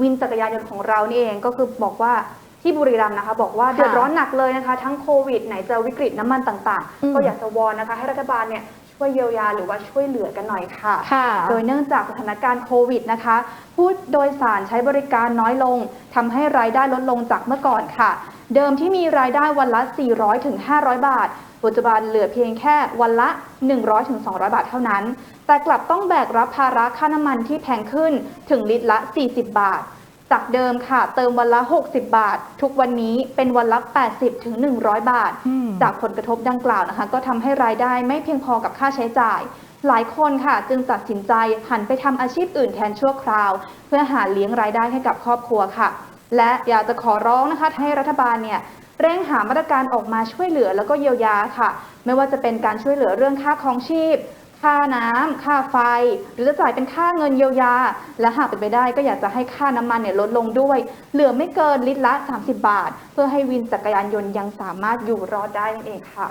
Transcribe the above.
วินจักรยานยนต์ของเรานี่เองก็คือบอกว่าที่บุรีรัมย์นะคะ บอกว่าค่ะเดือดร้อนหนักเลยนะคะ ทั้งโควิดไหนจะวิกฤตน้ำมันต่างอืมๆก็อยากจะวอนนะคะ ให้รัฐบาลเนี่ยช่ วยเยียวยาหรือว่าช่วยเหลือกันหน่อยค่ะ ค่ะ โดยเนื่องจากสถานการณ์โควิดนะคะ ผู้โดยสารใช้บริการน้อยลงทำให้รายได้ลดลงจากเมื่อก่อนค่ะ เดิมที่มีรายได้วันละ 400ถึง500 บาท ปัจจุบันเหลือเพียงแค่วันละ 100ถึง200 บาทเท่านั้น แต่กลับต้องแบกรับภาระค่าน้ำมันที่แพงขึ้นถึงลิตรละ 40 บาท จากเดิมค่ะ เติมวันละ 60 บาท ทุกวันนี้เป็นวันละ 80 ถึง 100 บาทอืมจากผลกระทบดังกล่าวนะคะ ก็ทำให้รายได้ไม่เพียงพอกับค่าใช้จ่าย หลายคนค่ะจึงตัดสินใจหันไปทำอาชีพอื่นแทนชั่วคราว เพื่อหาเลี้ยงรายได้ให้กับครอบครัวค่ะ และอยากจะขอร้องนะคะให้รัฐบาลเนี่ยเร่งหามาตรการออกมาช่วยเหลือแล้วก็เยียวยาค่ะ ไม่ว่าจะเป็นการช่วยเหลือเรื่องค่าครองชีพ ค่าน้ำค่าไฟ หรือจะจ่ายเป็นค่าเงินเยียวยา และหากเป็นไปได้ก็อยากจะให้ค่าน้ำมันเนี่ยลดลงด้วย เหลือไม่เกินลิตรละ 30 บาท เพื่อให้วินจักรยานยนต์ยังสามารถอยู่รอดได้นั่นเองค่ะ